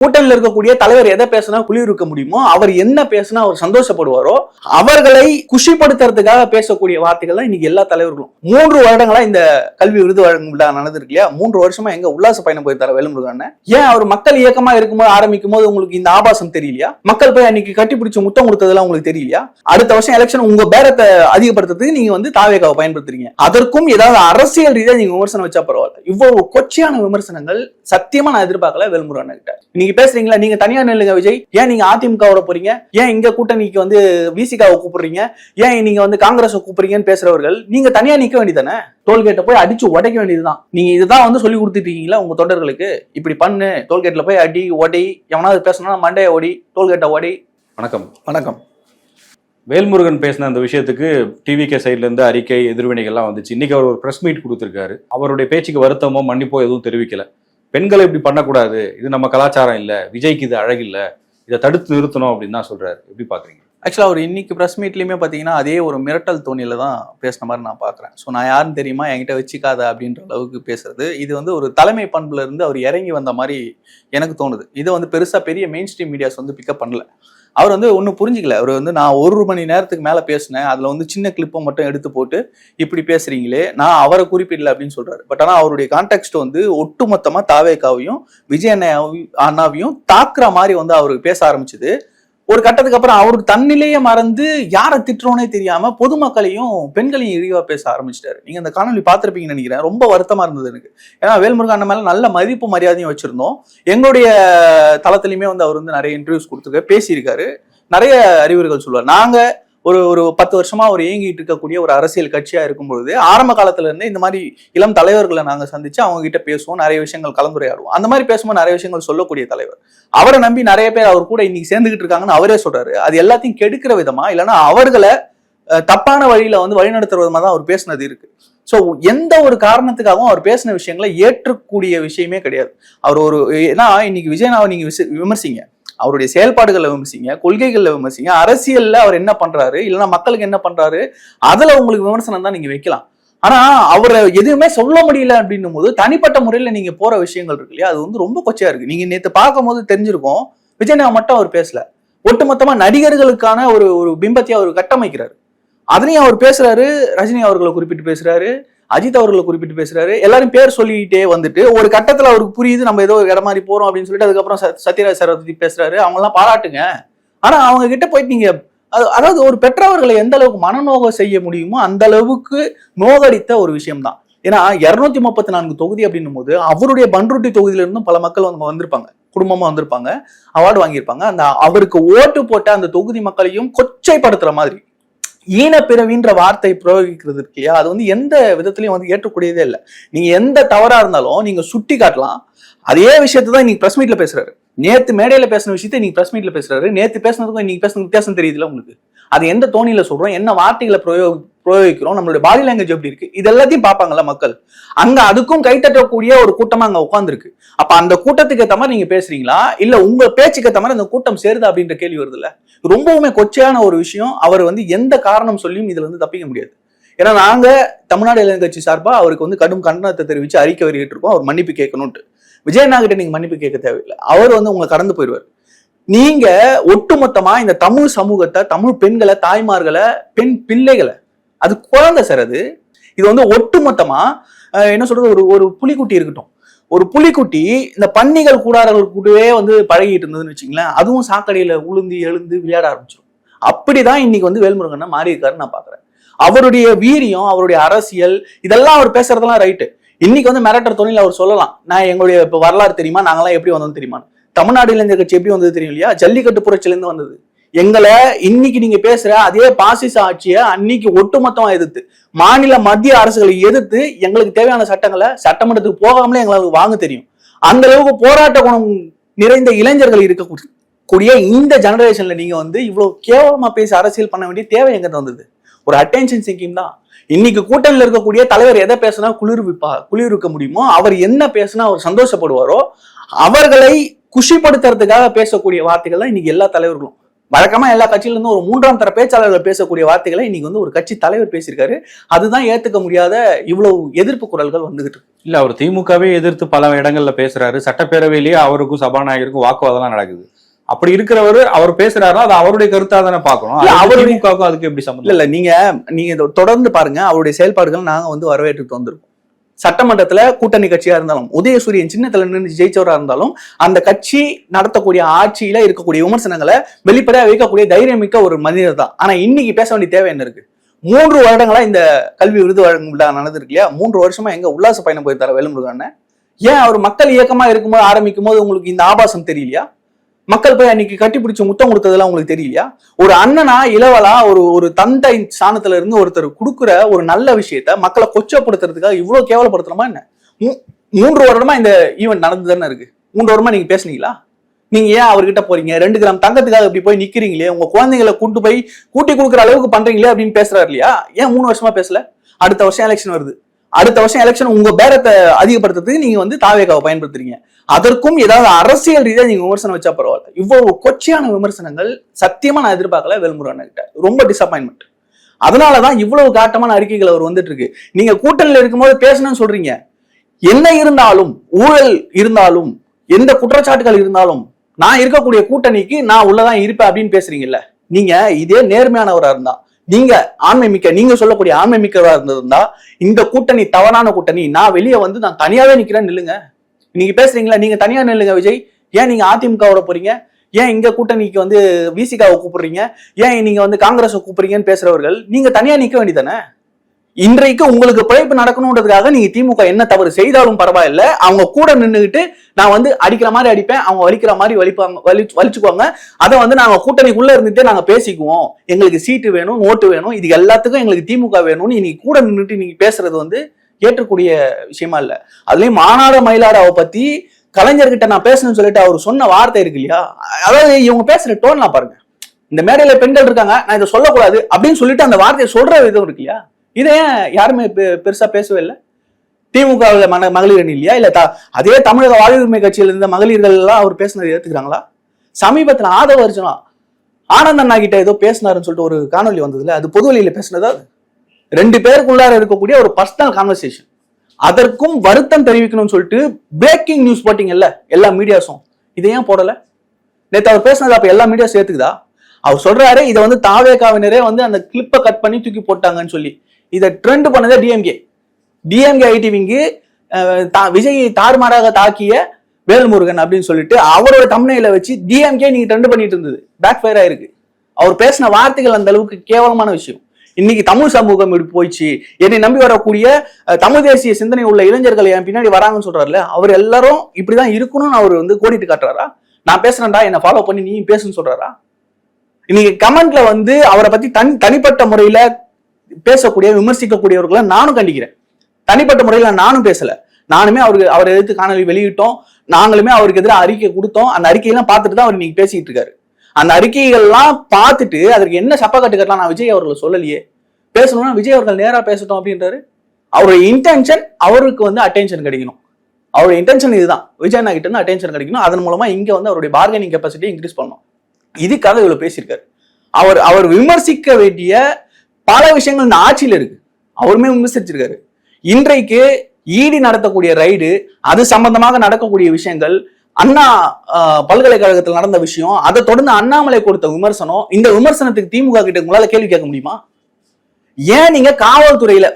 கூட்டணியில் இருக்கக்கூடிய தலைவர் எதை பேசினா குளிர்விக்க முடியுமோ அவர் என்ன பேசினா அவர் சந்தோஷப்படுவாரோ அவர்களை குஷிப்படுத்துறதுக்காக பேசக்கூடிய வார்த்தைகள் தான் இன்னைக்கு எல்லா தலைவர்களும். மூன்று வருடங்களா இந்த கல்வி விருது வழங்கும் விழா நடந்திருக்கு இல்லையா மூன்று வருஷமா எங்க உல்லாச பயணம் போயிருந்தாரு வேலுமுருகன் ஏன் அவர் மக்கள் இயக்கமா இருக்கும்போது ஆரம்பிக்கும் போது உங்களுக்கு இந்த ஆபாசம் தெரியலையா? மக்கள் போய் அன்னைக்கு கட்டி பிடிச்சு முத்தம் கொடுத்ததெல்லாம் உங்களுக்கு தெரியலையா? அடுத்த வருஷம் எலெக்ஷன் உங்க பேரத்தை அதிகப்படுத்துறதுக்கு நீங்க வந்து தாவேகாவை பயன்படுத்துறீங்க. அதற்கும் ஏதாவது அரசியல் ரீதியா நீங்க விமர்சனம் வச்சா பரவாயில்ல. இவ்வளவு கொச்சையான விமர்சனங்கள் சத்தியமா நான் எதிர்பார்க்கல வேல்முருகன் கிட்ட நீங்க பேசுறீங்களா? நீங்க தனியா நில்லுங்க விஜய். ஏன் நீங்க அதிமுகவோட போறீங்க? ஏன் இங்க கூட்டணிக்கு வந்து விசிகாவை கூப்பிடுறீங்க? ஏன் நீங்க வந்து காங்கிரஸ் கூப்பிடுறீங்கன்னு பேசுறவர்கள் நீங்க தனியா நிக்க வேண்டியதானே டோல்கேட்டை போய் அடிச்சு உடைக்க வேண்டியதுதான். நீங்க இதுதான் வந்து சொல்லி கொடுத்துட்டு இருக்கீங்களா உங்க தொண்டர்களுக்கு? இப்படி பண்ணு டோல்கேட்ல போய் அடி ஒடி எவனாவது பேசணும்னா மண்டைய ஓடி டோல்கேட்டை ஓடி. வணக்கம். வணக்கம். வேல்முருகன் பேசின அந்த விஷயத்துக்கு டிவிகே சைட்ல இருந்து அறிக்கை எதிர்வினைகள்லாம் வந்துச்சு. இன்னைக்கு அவர் ஒரு பிரஸ் மீட் கொடுத்திருக்காரு. அவருடைய பேச்சுக்கு வருத்தமோ மன்னிப்போ எதுவும் தெரிவிக்கல. பெண்களை இப்படி பண்ணக்கூடாது. இது நம்ம கலாச்சாரம் இல்லை. விஜய்க்கு இது அழகில்லை இதை தடுத்து நிறுத்தணும் அப்படின்னு தான் சொல்றாரு. எப்படி பாக்குறீங்க? ஆக்சுவலாக அவர் இன்னைக்கு ப்ரெஸ் மீட்லையுமே பார்த்தீங்கன்னா அதே ஒரு மிரட்டல் தோணியில தான் பேசின மாதிரி நான் பார்க்குறேன் ஸோ நான் யாருன்னு தெரியுமா? என்கிட்ட வச்சுக்காத அப்படின்ற அளவுக்கு பேசுறது. இது வந்து ஒரு தலைமை பண்புலேருந்து அவர் இறங்கி வந்த மாதிரி எனக்கு தோணுது. இதை வந்து பெருசாக பெரிய மெயின் ஸ்ட்ரீம் மீடியாஸ் வந்து பிக்கப் பண்ணல. அவர் வந்து ஒன்றும் புரிஞ்சிக்கல. அவர் வந்து நான் ஒரு மணி நேரத்துக்கு மேலே பேசினேன். அதில் வந்து சின்ன கிளிப்பை மட்டும் எடுத்து போட்டு இப்படி பேசுறீங்களே நான் அவரை குறிப்பிடல அப்படின்னு சொல்றாரு. பட் ஆனால் அவருடைய கான்டெக்ட் வந்து ஒட்டுமொத்தமாக தாவேக்காவையும் விஜய் அண்ணாவையும் அண்ணாவையும் தாக்குற மாதிரி வந்து அவர் பேச ஆரம்பிச்சது. ஒரு கட்டத்துக்கு அப்புறம் அவருக்கு தன்னிலேயே மறந்து யாரை திட்டுறோனே தெரியாம பொதுமக்களையும் பெண்களையும் இழிவா பேச ஆரம்பிச்சிட்டாரு. நீங்க அந்த காணொலி பார்த்திருப்பீங்கன்னு நினைக்கிறேன். ரொம்ப வருத்தமா இருந்தது எனக்கு. ஏன்னா வேல்முருகன் அண்ணன் மேல நல்ல மதிப்பு மரியாதையும் வச்சிருந்தோம். எங்களுடைய தளத்திலையுமே வந்து அவர் வந்து நிறைய இன்டர்வியூஸ் கொடுத்துருக்க பேசியிருக்காரு. நிறைய அறிவுரைகள் சொல்லுவார். நாங்க ஒரு ஒரு பத்து வருஷமா அவர் இயங்கிட்டு இருக்கக்கூடிய ஒரு அரசியல் கட்சியா இருக்கும்பொழுது ஆரம்ப காலத்துல இருந்து இந்த மாதிரி இளம் தலைவர்களை நாங்க சந்திச்சு அவங்க கிட்ட பேசுவோம் நிறைய விஷயங்கள் கலந்துரையாடுவோம். அந்த மாதிரி பேசும்போது நிறைய விஷயங்கள் சொல்லக்கூடிய தலைவர். அவரை நம்பி நிறைய பேர் அவர் கூட இன்னைக்கு சேர்ந்துகிட்டு இருக்காங்கன்னு அவரே சொல்றாரு. அது எல்லாத்தையும் கெடுக்கிற விதமா இல்லைன்னா அவர்களை தப்பான வழியில வந்து வழிநடத்துற விதமா தான் அவர் பேசினது இருக்கு. ஸோ எந்த ஒரு காரணத்துக்காகவும் அவர் பேசின விஷயங்களை ஏற்றக்கூடிய விஷயமே கிடையாது. அவர் ஒரு ஏன்னா இன்னைக்கு விஜயனாவை நீங்க விமர்சிங்க. அவருடைய செயல்பாடுகளை விமர்சிங்க கொள்கைகளை விமர்சிங்க. அரசியல்ல அவர் என்ன பண்றாரு இல்லைன்னா மக்களுக்கு என்ன பண்றாரு அதுல உங்களுக்கு விமர்சனம் தான் நீங்க வைக்கலாம். ஆனா அவரை எதுவுமே சொல்ல முடியல அப்படின்னும் போது தனிப்பட்ட முறையில நீங்க போற விஷயங்கள் இருக்கு இல்லையா? அது வந்து ரொம்ப கொச்சையா இருக்கு. நீங்க நேற்று பார்க்கும்போது தெரிஞ்சிருக்கும் விஜயநாயகம் மட்டும் அவர் பேசல. ஒட்டுமொத்தமா நடிகர்களுக்கான ஒரு ஒரு பிம்பத்தை அவர் கட்டமைக்கிறாரு. அதனையும் அவர் பேசுறாரு ரஜினி அவர்களை குறிப்பிட்டு பேசுறாரு. அஜித் அவர்களை குறிப்பிட்டு பேசுறாரு. எல்லாரும் பேர் சொல்லிக்கிட்டே வந்துட்டு ஒரு கட்டத்துல அவருக்கு புரியுது நம்ம ஏதோ இடம் மாதிரி போறோம் அப்படின்னு சொல்லிட்டு அதுக்கப்புறம் சத்யராஜ் சரவதி பேசுறாரு. அவங்க எல்லாம் பாராட்டுங்க. ஆனா அவங்க கிட்ட போயிட்டு நீங்க அதாவது ஒரு பெற்றவர்களை எந்த அளவுக்கு மனநோகம் செய்ய முடியுமோ அந்த அளவுக்கு நோகடித்த ஒரு விஷயம் தான் ஏன்னா இருநூத்தி முப்பத்தி நான்கு தொகுதி அப்படின்னும் போது அவருடைய பன்ருட்டி தொகுதியில இருந்தும் பல மக்கள் அவங்க வந்திருப்பாங்க. குடும்பமா வந்திருப்பாங்க. அவார்டு வாங்கியிருப்பாங்க. அந்த அவருக்கு ஓட்டு போட்ட அந்த தொகுதி மக்களையும் கொச்சைப்படுத்துற மாதிரி. ஈனப்பிறவின்ற வார்த்தை பிரயோகிக்கிறது இருக்கு இல்லையா? அது வந்து எந்த விதத்திலையும் வந்து ஏற்றக்கூடியதே இல்லை. நீங்க எந்த தவறா இருந்தாலும் நீங்க சுட்டி காட்டலாம். அதே விஷயத்தை தான் இன்னைக்கு பிரஸ் மீட்ல பேசுறாரு. நேத்து மேடையில பேசின விஷயத்தை நீங்க பிரஸ் மீட்ல பேசுறாரு. நேத்து பேசினதுக்கும் இன்னைக்கு பேசுன வித்தியாசம் தெரியுதுல உங்களுக்கு? அது எந்த தோணியில சொல்றோம்? என்ன வார்த்தைகளை பிரயோக பிரயோகிக்கிறோம். நம்மளுடைய பாடி லாங்குவேஜ் எப்படி இருக்கு? இது எல்லாத்தையும் பார்ப்பாங்கல்ல மக்கள். அங்க அதுக்கும் கைத்தட்டக்கூடிய ஒரு கூட்டமா அங்க உட்காந்துருக்கு அப்ப அந்த கூட்டத்துக்கு ஏத்த மாதிரி நீங்க பேசுறீங்களா? இல்ல உங்க பேச்சுக்கு ஏத்த மாதிரி அந்த கூட்டம் சேருதா அப்படின்ற கேள்வி வருதுல்ல? ரொம்பவுமே கொச்சையான ஒரு விஷயம். அவர் வந்து எந்த காரணம் சொல்லியும் இதுல வந்து தப்பிக்க முடியாது. ஏன்னா நாங்க தமிழ்நாடு இளைஞர் கட்சி சார்பா அவருக்கு வந்து கடும் கண்டனத்தை தெரிவிச்சு அறிக்கை வெளியிட்டு இருக்கோம் அவர் மன்னிப்பு கேட்கணும்ட்டு விஜயநாகிட்ட நீங்க மன்னிப்பு கேட்க தேவையில்லை. அவர் வந்து உங்களை கடந்து போயிடுவார். நீங்க ஒட்டுமொத்தமா இந்த தமிழ் சமூகத்தை தமிழ் பெண்களை தாய்மார்களை பெண் பிள்ளைகளை அது குழந்தை சார் அது. இது வந்து ஒட்டுமொத்தமா என்ன சொல்றது ஒரு ஒரு புலிக்குட்டி இருக்கட்டும். ஒரு புலிக்குட்டி இந்த பன்னிகள் கூடாரர்கள் கூடவே வந்து பழகிட்டு இருந்ததுன்னு வச்சுங்களேன் அதுவும் சாக்கடையில உளுந்து எழுந்து விளையாட ஆரம்பிச்சிடும் அப்படிதான் இன்னைக்கு வந்து வேல்முருகன் மாறி இருக்காருன்னு நான் பாக்குறேன். அவருடைய வீரியம் அவருடைய அரசியல் இதெல்லாம் அவர் பேசுறதெல்லாம் ரைட்டு. இன்னைக்கு வந்து மிரட்டர் தொழில் அவர் சொல்லலாம். நான் எங்களுடைய இப்போ வரலாறு தெரியுமா? நாங்கெல்லாம் எப்படி வந்தோம் தெரியுமா தமிழ்நாடு இளைஞர் கட்சி எப்படி வந்தது தெரியும் இல்லையா? ஜல்லிக்கட்டு புரட்சியிலேருந்து வந்தது. எங்களை இன்னைக்கு நீங்க பேசுற அதே பாசிச ஆட்சியை அன்னைக்கு ஒட்டுமொத்தமா எதிர்த்து மாநில மத்திய அரசுகளை எதிர்த்து எங்களுக்கு தேவையான சட்டங்களை சட்டமன்றத்துக்கு போகாமலே எங்களுக்கு வாங்க தெரியும். அந்த அளவுக்கு போராட்ட குணம் நிறைந்த இளைஞர்கள் இருக்கக்கூடிய கூடிய இந்த ஜெனரேஷன்ல நீங்க வந்து இவ்வளவு கேவலமா பேசி அரசியல் பண்ண வேண்டிய தேவை எங்க வந்தது? ஒரு அட்டென்ஷன் சிங்கிங் தான். இன்னைக்கு கூட்டணியில் இருக்கக்கூடிய தலைவர் எதை பேசினா குளிர்விப்பா குளிர்விக்க முடியுமோ அவர் என்ன பேசினா அவர் சந்தோஷப்படுவாரோ அவர்களை குஷிப்படுத்துறதுக்காக பேசக்கூடிய வார்த்தைகள் தான் இன்னைக்கு எல்லா தலைவர்களும். வழக்கமா எல்லா கட்சியில இருந்தும் ஒரு மூன்றாம் தர பேச்சாளர்கள் பேசக்கூடிய வார்த்தைகளை இன்னைக்கு வந்து ஒரு கட்சி தலைவர் பேசியிருக்காரு. அதுதான் ஏத்துக்க முடியாத இவ்வளவு எதிர்ப்பு குரல்கள் வந்துகிட்டு இருக்கு. இல்ல அவர் திமுகவே எதிர்த்து பல இடங்கள்ல பேசுறாரு. சட்டப்பேரவையிலேயே அவருக்கும் சபாநாயகருக்கும் வாக்குவாதம்லாம் நடக்குது. அப்படி இருக்கிறவர் அவர் பேசுறாருன்னா அது அவருடைய கருத்தா தானே அது அவருடைய- அதுக்கு எப்படி சம்பந்தம் இல்ல நீங்க நீங்க தொடர்ந்து பாருங்க. அவருடைய செயல்பாடுகள் நாங்க வந்து வரவேற்றுட்டு வந்திருக்கோம். சட்டமன்றத்துல கூட்டணி கட்சியா இருந்தாலும் உதயசூரியன் சின்னத்துல நின்று ஜெயிச்சவரா இருந்தாலும் அந்த கட்சி நடத்தக்கூடிய ஆட்சியில இருக்கக்கூடிய விமர்சனங்களை வெளிப்படையா வைக்கக்கூடிய தைரியம் மிக்க ஒரு மனிதர் தான். ஆனா இன்னைக்கு பேச வேண்டிய தேவை என்ன இருக்கு? மூன்று வருடங்களா இந்த கல்வி விருது வழங்கும் விழா நடந்திருக்கு இல்லையா? மூன்று வருஷமா எங்க உல்லாச பயணம் போயிருந்தார வேலுமுருகன் ஏன் அவர் மக்கள் இயக்கமா இருக்கும்போது ஆரம்பிக்கும் போது உங்களுக்கு இந்த ஆபாசம் தெரியலையா? மக்கள் போய் அன்னைக்கு கட்டி பிடிச்சி முத்தம் கொடுத்ததெல்லாம் உங்களுக்கு தெரியலையா? ஒரு அண்ணனா இளவலா ஒரு ஒரு தந்தை ஸ்தானத்துல இருந்து ஒருத்தர் கொடுக்குற ஒரு நல்ல விஷயத்த மக்களை கொச்சப்படுத்துறதுக்காக இவ்வளவு கேவலப்படுத்தணுமா என்ன? மூ- மூன்று வருடமா இந்த ஈவெண்ட் நடந்து தானே இருக்கு. மூன்று வருடமா நீங்க பேசுனீங்களா? நீங்க ஏன் அவர்கிட்ட போறீங்க? ரெண்டு கிராம் தங்கத்துக்காக இப்படி போய் நிக்கிறீங்களே? உங்க குழந்தைங்களை கூட்டு போய் கூட்டி கொடுக்குற அளவுக்கு பண்றீங்களே அப்படின்னு பேசுறாரு இல்லையா? ஏன் மூணு வருஷமா பேசல? அடுத்த வருஷம் எலெக்ஷன் வருது. அடுத்த வருஷம் எலெக்ஷன் உங்க பேரத்தை அதிகப்படுத்துறதுக்கு நீங்க வந்து தாவேகாவை பயன்படுத்துறீங்க. அதற்கும் ஏதாவது அரசியல் ரீதியா நீங்க விமர்சனம் வச்சா பரவாயில்ல. இவ்வளவு கொச்சையான விமர்சனங்கள் சத்தியமா நான் எதிர்பார்க்கல வேல்முருகன் கிட்ட. ரொம்ப டிசப்பாயின்மெண்ட் அதனாலதான் இவ்வளவு காட்டமான அறிக்கைகள் அவர் வந்துட்டு இருக்கு நீங்க கூட்டணியில் இருக்கும்போது பேசணும்னு சொல்றீங்க. என்ன இருந்தாலும் ஊழல் இருந்தாலும் எந்த குற்றச்சாட்டுகள் இருந்தாலும் நான் இருக்கக்கூடிய கூட்டணிக்கு நான் உள்ளதான் இருப்பேன் அப்படின்னு பேசுறீங்கல்ல. நீங்க இதே நேர்மையானவரா இருந்தா நீங்க ஆண்மை மிக்க நீங்க சொல்லக்கூடிய ஆண்மை மிக்கவரா இருந்திருந்தா இந்த கூட்டணி தவறான கூட்டணி நான் வெளியே வந்து நான் தனியாவே நிக்கிறேன் நில்லுங்க. நீங்க பேசுறீங்களா? நீங்க தனியா நில்லுங்க விஜய். ஏன் நீங்க அதிமுகவோட போறீங்க? ஏன் இங்க கூட்டணிக்கு வந்து விசிகாவை கூப்பிடுறீங்க? ஏன் நீங்க வந்து காங்கிரஸை கூப்பிடுறீங்கன்னு பேசுறவர்கள் நீங்க தனியா நிக்க வேண்டியதானே? இன்றைக்கு உங்களுக்கு பிழைப்பு நடக்கணுன்றதுக்காக நீங்க திமுக என்ன தவறு செய்தாலும் பரவாயில்ல. அவங்க கூட நின்றுகிட்டு நான் வந்து அடிக்கிற மாதிரி அடிப்பேன் அவங்க வலிக்கிற மாதிரி வலிப்பாங்க வலி வலிச்சுக்குவாங்க. அதை வந்து நாங்க கூட்டணிக்குள்ள இருந்துட்டு நாங்க பேசிக்குவோம். எங்களுக்கு சீட்டு வேணும் ஓட்டு வேணும். இது எல்லாத்துக்கும் எங்களுக்கு திமுக வேணும்னு இன்னைக்கு கூட நின்றுட்டு நீங்க பேசுறது வந்து ஏற்றக்கூடிய விஷயமா இல்ல. அதுலயும் மாநாட மயிலாடாவை பத்தி கலைஞர்கிட்ட நான் பேசணும்னு சொல்லிட்டு அவர் சொன்ன வார்த்தை இருக்கு இல்லையா? அதாவது இவங்க பேசுற டோன்லாம் பாருங்க. இந்த மேடையில பெண்கள் இருக்காங்க நான் இதை சொல்லக்கூடாது அப்படின்னு சொல்லிட்டு அந்த வார்த்தையை சொல்ற விதம் இருக்கு இல்லையா? இதை ஏன் யாருமே பெ- பெருசா பேசவே இல்லை? திமுக மன மகளிர் அணி இல்லையா? இல்ல த- அதே தமிழக வாழ்வுரிமை கட்சியில இருந்த மகளிர்கள் எல்லாம் அவர் பேசுனதை ஏத்துக்கிறாங்களா? சமீபத்துல ஆதவ அர்ஜுனா ஆனந்த் அண்ணா கிட்ட ஏதோ பேசினாருன்னு சொல்லிட்டு ஒரு காணொலி வந்ததுல அது பொதுவெளியில பேசினதா அது? ரெண்டு பேருக்குள்ளார இருக்கக்கூடிய ஒரு பர்சனல் கான்வர்சேஷன் அதற்கும் வருத்தம் தெரிவிக்கணும்னு சொல்லிட்டு பிரேக்கிங் நியூஸ் போட்டீங்கல்ல எல்லா மீடியாஸும் இதை ஏன் போடல? நேற்று அவர் பேசினது அப்ப எல்லா மீடியாஸ் ஏத்துக்குதா? அவர் சொல்றாரு இதை வந்து தாவேகாவினரே வந்து அந்த கிளிப்பை கட் பண்ணி தூக்கி போட்டாங்கன்னு சொல்லி. இதை ட்ரெண்ட் பண்ணதே டிஎம்கே டிஎம்கே ஐடிவிங்கு விஜய் தாறுமாறாக தாக்கிய வேல்முருகன் அப்படின்னு சொல்லிட்டு அவரோட தமிழையில வச்சு டிஎம்கே நீங்க ட்ரெண்ட் பண்ணிட்டு இருந்தது. பேக் ஃபயர் ஆயிருக்கு. அவர் பேசின வார்த்தைகள் அந்த அளவுக்கு கேவலமான விஷயம். இன்னைக்கு தமிழ் சமூகம் இப்படி போயிடுச்சு. என்னை நம்பி வரக்கூடிய தமிழ் தேசிய சிந்தனை உள்ள இளைஞர்கள் என் பின்னாடி வராங்கன்னு சொல்றாருல அவர் எல்லாரும் இப்படிதான் இருக்கணும்னு அவர் வந்து கோடிட்டு காட்டுறாரா? நான் பேசுறேன்டா என்னை ஃபாலோ பண்ணி நீ பேசுன்னு சொல்றாரா? இன்னைக்கு கமெண்ட்ல வந்து அவரை பத்தி தனி தனிப்பட்ட முறையில பேசக்கூடிய விமர்சிக்கக்கூடியவர்களை நானும் கண்டிக்கிறேன். தனிப்பட்ட முறையில நானும் பேசல. நானுமே அவருக்கு அவரை எதிர்த்து காணொலி வெளியிட்டோம். நாங்களுமே அவருக்கு எதிராக அறிக்கை கொடுத்தோம். அந்த அறிக்கையெல்லாம் பார்த்துட்டு தான் அவர் இன்னைக்கு பேசிட்டு இருக்காரு. அந்த அறிக்கைகள்லாம் பார்த்துட்டு அதற்கு என்ன சப்பா கட்டுக்கலாம் நான் விஜய் அவர்களை சொல்லலையே. பேசணும்னா விஜய் அவர்கள் நேராக பேசட்டும் அப்படின்றாரு. அவருடைய இன்டென்ஷன் அவருக்கு வந்து அட்டென்ஷன் கிடைக்கணும். அவருடைய இன்டென்ஷன் இதுதான். விஜய் அண்ணா கிட்ட இருந்து அட்டென்ஷன் கிடைக்கணும். அதன் மூலமா இங்க வந்து அவருடைய பார்கனிங் கெப்பாசிட்டி இன்க்ரீஸ் பண்ணணும். இதுக்காக இவ்வளவு பேசியிருக்காரு. அவர் அவர் விமர்சிக்க வேண்டிய பல விஷயங்கள் இந்த ஆட்சியில் இருக்கு. அவருமே விமர்சிச்சிருக்காரு. இன்றைக்கு ஈடி நடத்தக்கூடிய ரைடு அது சம்பந்தமாக நடக்கக்கூடிய விஷயங்கள் அண்ணா பல்கலைக்கழகத்தில் நடந்த விஷயம் அதை தொடர்ந்து அண்ணாமலை கொடுத்த விமர்சனம் இந்த விமர்சனத்துக்கு திமுக கிட்ட உங்களால கேள்வி கேட்க முடியுமா? ஏன் நீங்க காவல்துறையில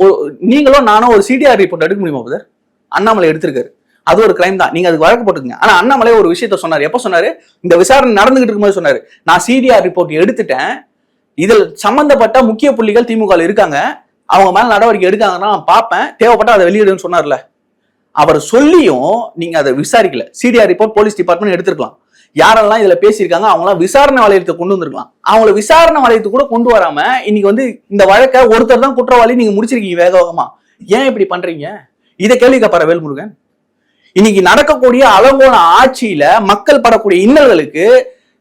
நீங்களும் நானும் ஒரு சிடிஆர் ரிப்போர்ட் எடுக்க முடியுமா பிரதர் அண்ணாமலை எடுத்திருக்காரு. அது ஒரு கிரைம் தான். நீங்க அதுக்கு வழக்கு போட்டுக்கங்க. ஆனா அண்ணாமலை ஒரு விஷயத்த சொன்னார். எப்ப சொன்னாரு? இந்த விசாரணை நடந்துகிட்டு இருக்கும்போது சொன்னாரு. நான் சிடிஆர் ரிப்போர்ட் எடுத்துட்டேன். இதில் சம்பந்தப்பட்ட முக்கிய புள்ளிகள் திமுக இருக்காங்க. அவங்க மேல நடவடிக்கை எடுக்காங்கன்னா நான் பார்ப்பேன். தேவைப்பட்டா அதை வெளியிடுன்னு சொன்னார்ல. அவர் சொல்லியும் நீங்க அதை விசாரிக்கல. சிடிஆர் ரிப்போர்ட் போலீஸ் டிபார்ட்மெண்ட் எடுத்திருக்கலாம். யாரெல்லாம் இதுல பேசியிருக்காங்க அவங்களாம் விசாரணை வளையத்தை கொண்டு வந்திருக்கலாம். அவங்கள விசாரணை வளையத்தை கூட கொண்டு வராம இன்னைக்கு வந்து இந்த வழக்கை ஒருத்தர் தான் குற்றவாளி நீங்க முடிச்சிருக்கீங்க வேக வேகமா. ஏன் இப்படி பண்றீங்க? இதை கேள்வி கேட்பார வேல்முருகன். இன்னைக்கு நடக்கக்கூடிய அலங்கோண ஆட்சியில மக்கள் படக்கூடிய இன்னல்களுக்கு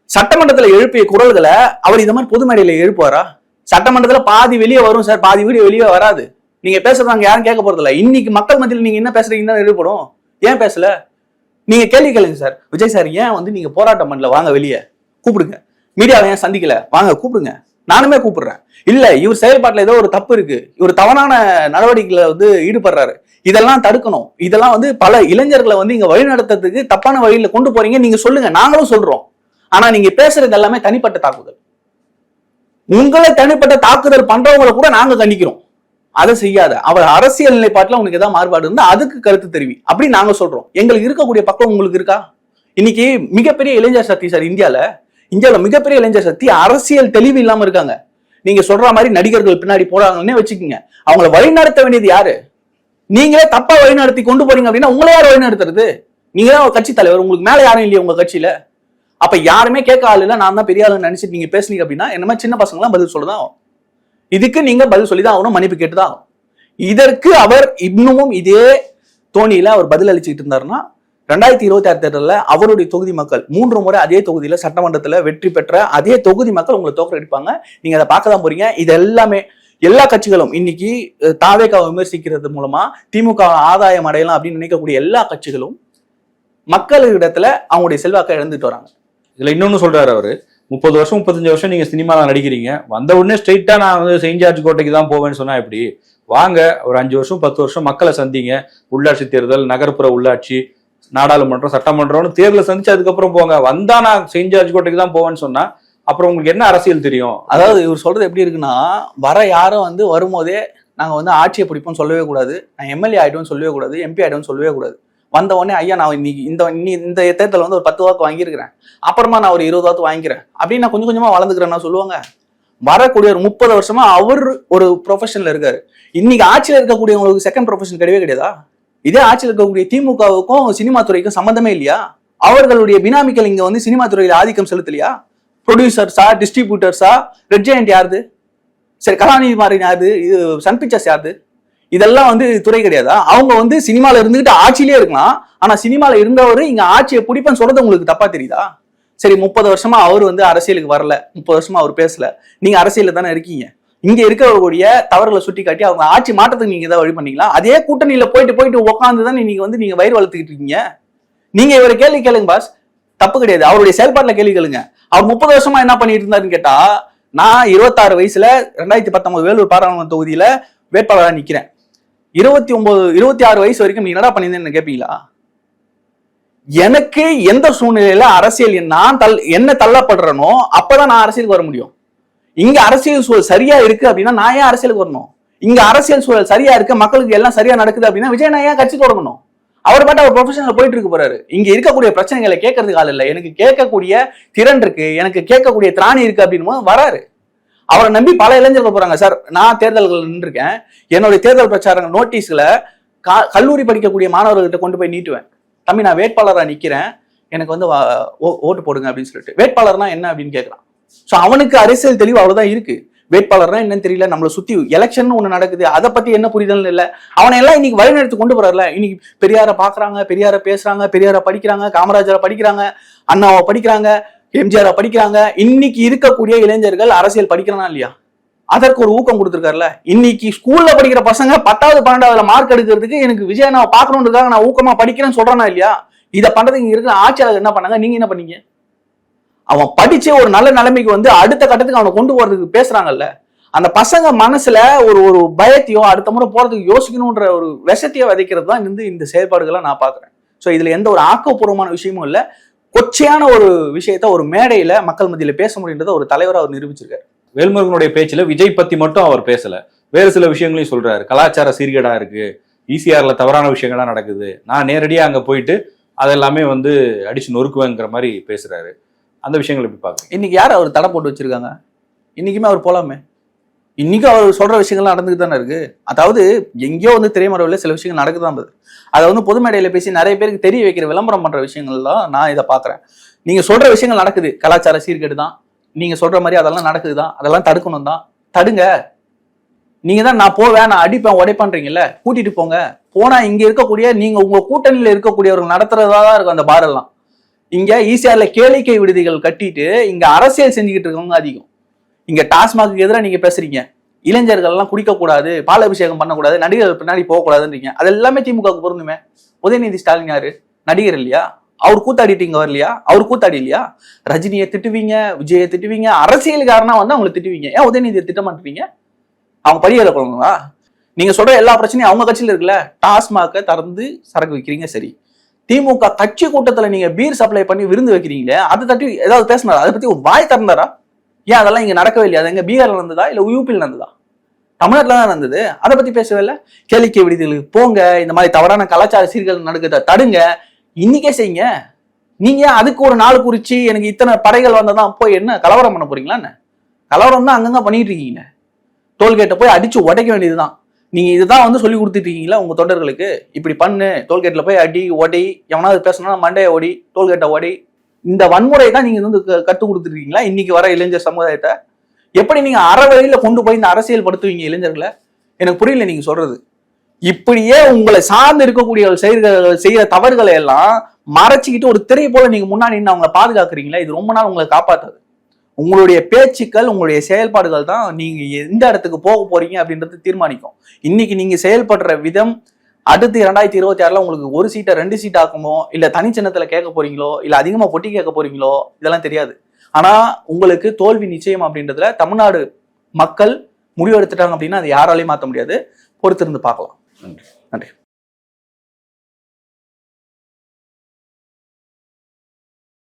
சட்டமன்றத்துல எழுப்பிய குரல்களை அவர் இந்த மாதிரி பொது மேடையில எழுப்புவாரா? சட்டமன்றத்துல பாதி வெளியே வரும் சார் பாதி வீடியோ வெளியே வராது. நீங்க பேசுறதாங்க யாரும் கேட்க போறது இல்லை இன்னைக்கு மக்கள் மத்தியில் நீங்க என்ன பேசுறீங்கன்னு தான் எழுப்படும் ஏன் பேசல? நீங்க கேள்வி கேளுங்க சார். விஜய் சார் ஏன் வந்து நீங்க போராட்டம் பண்ணல? வாங்க வெளியே. கூப்பிடுங்க. மீடியாவை ஏன் சந்திக்கல? வாங்க கூப்பிடுங்க. நானுமே கூப்பிடுறேன். இல்ல இவர் செயல்பாட்டில் ஏதோ ஒரு தப்பு இருக்கு. இவர் தவறான நடவடிக்கைகளை வந்து ஈடுபடுறாரு. இதெல்லாம் தடுக்கணும். இதெல்லாம் வந்து பல இளைஞர்களை வந்து இங்க வழிநடத்துறதுக்கு தப்பான வழியில கொண்டு போறீங்க. நீங்க சொல்லுங்க. நாங்களும் சொல்றோம். ஆனா நீங்க பேசுறது எல்லாமே தனிப்பட்ட தாக்குதல். உங்களை தனிப்பட்ட தாக்குதல் பண்றவங்களை கூட நாங்க கண்டிக்கிறோம். அதை செய்யாத. அவர் அரசியல் நிலைப்பாட்டுல உனக்கு ஏதாவது மாறுபாடு இருந்தால் அதுக்கு கருத்து தெரிவி. அப்படி நாங்க சொல்றோம். எங்களுக்கு இருக்கக்கூடிய பக்கம் உங்களுக்கு இருக்கா? இன்னைக்கு மிகப்பெரிய இளைஞர் சக்தி சார் இந்தியால இந்தியாவில் மிகப்பெரிய இளைஞர் சக்தி அரசியல் தெளிவு இல்லாம இருக்காங்க. நீங்க சொல்ற மாதிரி நடிகர்கள் பின்னாடி போறாங்கன்னே வச்சுக்கோங்க. அவங்கள வழிநடத்த வேண்டியது யாரு? நீங்களே தப்பா வழிநடத்தி கொண்டு போறீங்க அப்படின்னா உங்களை யார் வழிநடத்துறது? நீங்க தான் ஒரு கட்சி தலைவர். உங்களுக்கு மேல யாரும் இல்லையா உங்க கட்சியில. அப்ப யாருமே கேட்க ஆள் இல்ல. நான் தான் பெரிய ஆளுன்னு நினைச்சிட்டு நீங்க பேசுனீங்க அப்படின்னா என்ன சின்ன பசங்களாம் பதில் சொல்லதான் இதுக்கு நீங்க பதில் சொல்லி தான் ஆகணும் மன்னிப்பு கேட்டு தான் இதற்கு அவர் இன்னமும் இதே தோணியில அவர் பதில் அளிச்சுக்கிட்டு இருந்தாருன்னா ரெண்டாயிரத்தி இருபத்தி ஆறு தேர்தலில் அவருடைய தொகுதி மக்கள் மூன்று முறை அதே தொகுதியில சட்டமன்றத்தில் வெற்றி பெற்ற அதே தொகுதி மக்கள் உங்களை தோற்கடிப்பாங்க நீங்க அதை பார்க்க தான் போறீங்க. இது எல்லாமே எல்லா கட்சிகளும் இன்னைக்கு தாவேக்காவை விமர்சிக்கிறது மூலமா திமுக ஆதாயம் அடையலாம் அப்படின்னு நினைக்கக்கூடிய எல்லா கட்சிகளும் மக்களிடத்துல அவங்களுடைய செல்வாக்கை இழந்துட்டு வராங்க. இதுல இன்னொன்னு சொல்றாரு அவரு. முப்பது வருஷம் முப்பத்தஞ்சு வருஷம் நீங்க சினிமாவில் நடிக்கிறீங்க. வந்த உடனே ஸ்ட்ரெயிட்டா நான் வந்து செயின்ட் ஜார்ஜ் கோட்டைக்கு தான் போவேன்னு சொன்னா எப்படி? வாங்க ஒரு அஞ்சு வருஷம் பத்து வருஷம் மக்களை சந்திங்க. உள்ளாட்சி தேர்தல் நகர்ப்புற உள்ளாட்சி நாடாளுமன்றம் சட்டமன்றம்னு தேர்தலை சந்திச்சு அதுக்கப்புறம் போங்க. வந்தா நான் செயின்ட் ஜார்ஜ் கோட்டைக்கு தான் போவேன்னு சொன்னா அப்புறம் உங்களுக்கு என்ன அரசியல் தெரியும்? அதாவது இவர் சொல்றது எப்படி இருக்குன்னா வர யாரும் வந்து வரும்போதே நாங்கள் வந்து ஆட்சியை பிடிப்போம்னு சொல்லவே கூடாது. நான் எம்எல்ஏ ஆயிடுவேன் சொல்லவே கூடாது எம்பி ஆயிடுவேன் சொல்லவே கூடாது. வந்த உடனே ஐயா நான் இன்னைக்கு இந்த இன்னி இந்த தேர்தல் வந்து ஒரு பத்து வாக்கு வாங்கியிருக்கிறேன். அப்புறமா நான் ஒரு இருபது வாக்கு வாங்கிக்கிறேன். அப்படின்னு நான் கொஞ்சம் கொஞ்சமா வளர்ந்துக்கிறேன்னா சொல்லுவாங்க. வரக்கூடிய ஒரு முப்பது வருஷமா அவர் ஒரு ப்ரொஃபஷன்ல இருக்காரு. இன்னைக்கு ஆட்சியில் இருக்கக்கூடியவங்களுக்கு செகண்ட் ப்ரொஃபஷன் கிடையவே கிடையாதா? இதே ஆட்சியில் இருக்கக்கூடிய திமுகவுக்கும் சினிமா துறைக்கும் சம்மந்தமே இல்லையா? அவர்களுடைய பினாமிக்கல் இங்க வந்து சினிமா துறையில் ஆதிக்கம் செலுத்தலையா? ப்ரொடியூசர்ஸா டிஸ்ட்ரிபியூட்டர்ஸா ரெட் ஜெயண்ட் யாருது? சரி கலாநிதி மாறன் யாரு இது சன் பிக்சர்ஸ் யாருது? இதெல்லாம் வந்து துறை கிடையாதா. அவங்க வந்து சினிமால இருந்துகிட்டு ஆட்சியிலே இருக்கலாம். ஆனா சினிமால இருந்தவர் இங்க ஆட்சியை பிடிப்பேன்னு சொல்றது உங்களுக்கு தப்பா தெரியுதா? சரி முப்பது வருஷமா அவர் வந்து அரசியலுக்கு வரல. முப்பது வருஷமா அவர் பேசல. நீங்க அரசியல தானே இருக்கீங்க. இங்க இருக்கக்கூடிய தவறுகளை சுட்டி காட்டி அவங்க ஆட்சி மாற்றத்துக்கு நீங்க ஏதாவது வழி பண்ணீங்களா? அதே கூட்டணியில போயிட்டு போயிட்டு உட்காந்து தான் நீங்க வந்து நீங்க வயிறு வளர்த்துக்கிட்டு இருக்கீங்க. நீங்க இவரை கேள்வி கேளுங்க பாஸ் தப்பு கிடையாது. அவருடைய செயல்பாட்டில் கேள்வி கேளுங்க. அவர் முப்பது வருஷமா என்ன பண்ணிட்டு இருந்தாருன்னு கேட்டா நான் இருபத்தாறு வயசுல ரெண்டாயிரத்தி பத்தொன்பது வேலூர் பாராளுமன்ற தொகுதியில வேட்பாளராக நிக்கிறேன். இருபத்தி ஒன்பது இருபத்தி ஆறு வயசு வரைக்கும் நீ என்னடா பண்ணியிருந்தேன்னு கேட்பீங்களா எனக்கு எந்த சூழ்நிலையில அரசியல் நான் தள் என்ன தள்ளப்படுறனோ அப்பதான் நான் அரசியலுக்கு வர முடியும். இங்க அரசியல் சூழல் சரியா இருக்கு அப்படின்னா நான் ஏன் அரசியலுக்கு வரணும்? இங்க அரசியல் சூழல் சரியா இருக்கு மக்களுக்கு எல்லாம் சரியா நடக்குது அப்படின்னா விஜய் நான் ஏன் கட்சி தொடங்கணும்? அவர் பாட்டு அவர் ப்ரொஃபஷனல் போயிட்டு இருக்க போறாரு. இங்க இருக்கக்கூடிய பிரச்சனைகளை கேட்கறதுக்கு ஆள் இல்லை. எனக்கு கேட்கக்கூடிய திறன் இருக்கு எனக்கு கேட்கக்கூடிய திராணி இருக்கு அப்படின்னு வராரு. அவரை நம்பி பல இளைஞர்கள் போறாங்க. சார் நான் தேர்தல்கள் நின்றுருக்கேன். என்னுடைய தேர்தல் பிரச்சாரங்கள் நோட்டீஸ்ல கல்லூரி படிக்கக்கூடிய மாணவர்கள்ட்ட கொண்டு போய் நீட்டுவேன். தம்பி நான் வேட்பாளராக நிற்கிறேன் எனக்கு வந்து ஓ- ஓட்டு போடுங்க அப்படின்னு சொல்லிட்டு. வேட்பாளர்னா என்ன அப்படின்னு கேட்கறான் ஸோ அவனுக்கு அரசியல் தெளிவு அவ்வளோதான் இருக்கு. வேட்பாளர்னா என்னன்னு தெரியல. நம்மளை சுத்தி எலெக்ஷன் ஒன்று நடக்குது. அதை பத்தி என்ன புரிதல் இல்லை. அவனை எல்லாம் இன்னைக்கு வழிநடத்தி கொண்டு போறாருல. இன்னைக்கு பெரியார பாக்குறாங்க பெரியார பேசுறாங்க பெரியார படிக்கிறாங்க காமராஜரை படிக்கிறாங்க அண்ணாவை படிக்கிறாங்க. எம்ஜிஆர் படிக்கிறாங்க. இன்னைக்கு இருக்கக்கூடிய இளைஞர்கள் அரசியல் படிக்கிறானா இல்லையா? அதற்கு ஒரு ஊக்கம் கொடுத்துருக்காருல. இன்னைக்கு ஸ்கூல்ல படிக்கிற பசங்க பத்தாவது பன்னெண்டாவதுல மார்க் எடுக்கிறதுக்கு எனக்கு விஜய் நான் பாக்கணுன்றதுக்காக நான் ஊக்கமா படிக்கிறேன்னு சொல்றானா இல்லையா? இதை பண்றதுக்கு இங்க இருக்கிற ஆட்சியாளர் என்ன பண்ணாங்க? நீங்க என்ன பண்ணீங்க? அவன் படிச்ச ஒரு நல்ல நிலைமைக்கு வந்து அடுத்த கட்டத்துக்கு அவனை கொண்டு போறதுக்கு பேசுறாங்கல்ல. அந்த பசங்க மனசுல ஒரு ஒரு பயத்தையோ அடுத்த முறை போறதுக்கு யோசிக்கணும்ன்ற ஒரு விஷத்தையோ விதைக்கிறது தான் வந்து இந்த செயல்பாடுகளை நான் பாக்குறேன் ஸோ இதுல எந்த ஒரு ஆக்கப்பூர்வமான விஷயமும் இல்ல. கொச்சையான ஒரு விஷயத்த ஒரு மேடையில மக்கள் மத்தியில பேச முடியுன்றதை ஒரு தலைவர் அவர் நிரூபிச்சிருக்காரு. வேல்முருகனுடைய பேச்சுல விஜய் பத்தி மட்டும் அவர் பேசல. வேறு சில விஷயங்களையும் சொல்றாரு. கலாச்சார சீர்கேடா இருக்கு. ஈசிஆர்ல தவறான விஷயங்கள்லாம் நடக்குது. நான் நேரடியா அங்க போயிட்டு அதெல்லாமே வந்து அடிச்சு நொறுக்குவேங்கிற மாதிரி பேசுறாரு. அந்த விஷயங்களை எப்படி பாக்குறீங்க இன்னைக்கு யார் அவர் தடை போட்டு வச்சிருக்காங்க? இன்னைக்குமே அவர் போலாமே. இன்னைக்கும் அவர் சொல்ற விஷயங்கள்லாம் நடந்துட்டு தானே இருக்கு. அதாவது எங்கேயோ வந்து திரைமறைவில் சில விஷயங்கள் நடக்குதான் போகுது அதை வந்து பொது மேடையில பேசி நிறைய பேருக்கு தெரிய வைக்கிற விளம்பரம் பண்ற விஷயங்கள் தான் நான் இதை பாக்குறேன் நீங்க சொல்ற விஷயங்கள் நடக்குது. கலாச்சார சீர்கேடு தான். நீங்க சொல்ற மாதிரி அதெல்லாம் நடக்குது தான். அதெல்லாம் தடுக்கணும் தான். தடுங்க. நீங்க தான் நான் போவேன் நான் அடிப்பேன் உடைப்பேன்றீங்கல்ல. கூட்டிட்டு போங்க. போனா இங்க இருக்கக்கூடிய நீங்க உங்க கூட்டணியில இருக்கக்கூடியவர்கள் நடத்துறதா தான் இருக்கும் அந்த பாரெல்லாம். இங்க ஈசிஆர்ல கேளிக்கை விடுதிகள் கட்டிட்டு இங்க அரசியல் செஞ்சுக்கிட்டு இருக்கவங்க அதிகம். இங்க டாஸ்மாக்கு எதிராக நீங்க பேசுறீங்க. இளைஞர்கள்லாம் குடிக்கக்கூடாது பால் அபிஷேகம் பாலாபிஷேகம் பண்ணக்கூடாது நடிகர்கள் பின்னாடி போகக்கூடாதுன்றீங்க. அது எல்லாமே திமுகவுக்கு பொருந்துமே. உதயநிதி ஸ்டாலின் யாரு? நடிகர் இல்லையா? அவர் கூத்தாடிட்டீங்க வரலையா? அவர் கூத்தாடி இல்லையா ரஜினியை திட்டுவீங்க விஜயை திட்டுவீங்க அரசியல்காரனா வந்து அவங்களை திட்டுவீங்க. ஏன் உதயநிதியை திட்ட மாட்டீங்க? அவங்க படிக்கிற குழந்தைங்களா நீங்க சொல்ற எல்லா பிரச்சனையும் அவங்க கட்சியில இருக்குல்ல. டாஸ்மாக திறந்து சரக்கு வைக்கிறீங்க சரி. திமுக கட்சி கூட்டத்துல நீங்க பீர் சப்ளை பண்ணி விருந்து வைக்கிறீங்களே அதை தட்டி ஏதாவது பேசினாரா? அதை பத்தி ஒரு வாய் திறந்தாரா? ஏன் அதெல்லாம் இங்க நடக்கவே இல்லையா? அது எங்க பீகார்ல நடந்ததா? இல்ல யூபியில் நடந்ததா? தமிழ்நாட்டில் தான் நடந்தது. அதை பத்தி பேசவே இல்லை கேளிக்கை விடுதிகளுக்கு போங்க. இந்த மாதிரி தவறான கலாச்சார சீர்கள் நடக்கிறத தடுங்க. இன்னைக்கே செய்யுங்க. நீங்க அதுக்கு ஒரு நாள் குறிச்சு எனக்கு இத்தனை படைகள் வந்ததான் போய் என்ன கலவரம் பண்ண போறீங்களா என்ன? கலவரம் தான் அங்கங்க பண்ணிட்டு இருக்கீங்க. டோல்கேட்டை போய் அடிச்சு உடைக்க வேண்டியதுதான். நீங்க இதுதான் வந்து சொல்லி கொடுத்துட்டு இருக்கீங்களா உங்க தொண்டர்களுக்கு? இப்படி பண்ணு. டோல்கேட்ல போய் அடி ஒடி எவனாவது பேசணும்னா மண்டையை ஓடி டோல்கேட்டை ஓடி இந்த வன்முறை தான் நீங்க வந்து க- கொடுத்துருக்கீங்களா? இன்னைக்கு வர இளைஞர் சமுதாயத்தை? எப்படி நீங்க அறவழியில கொண்டு போய் இந்த அரசியல் படுத்துவீங்க இளைஞர்களை? எனக்கு புரியல நீங்க சொல்றது. இப்படியே உங்களை சார்ந்து இருக்கக்கூடிய செய்கிற செய்யற தவறுகளை எல்லாம் மறைச்சிக்கிட்டு ஒரு திரை போல நீங்க முன்னாடி நின்று அவங்களை பாதுகாக்கிறீங்களா? இது ரொம்ப நாள் உங்களை காப்பாத்தாது. உங்களுடைய பேச்சுக்கள் உங்களுடைய செயல்பாடுகள் தான் நீங்க எந்த இடத்துக்கு போக போறீங்க அப்படின்றது தீர்மானிக்கும். இன்னைக்கு நீங்க செயல்படுற விதம் அடுத்து இரண்டாயிரத்தி இருபத்தி ஆறுல உங்களுக்கு ஒரு சீட்டை ரெண்டு சீட் ஆக்குமோ இல்ல தனிச்சின்னத்துல கேட்க போறீங்களோ இல்ல அதிகமா பொட்டி கேட்க போறீங்களோ இதெல்லாம் தெரியாது. ஆனா உங்களுக்கு தோல்வி நிச்சயம் அப்படின்றதுல தமிழ்நாடு மக்கள் முடிவெடுத்துட்டாங்க அப்படின்னா அது யாராலையும் மாற்ற முடியாது. பொறுத்திருந்து பார்க்கலாம். நன்றி. நன்றி.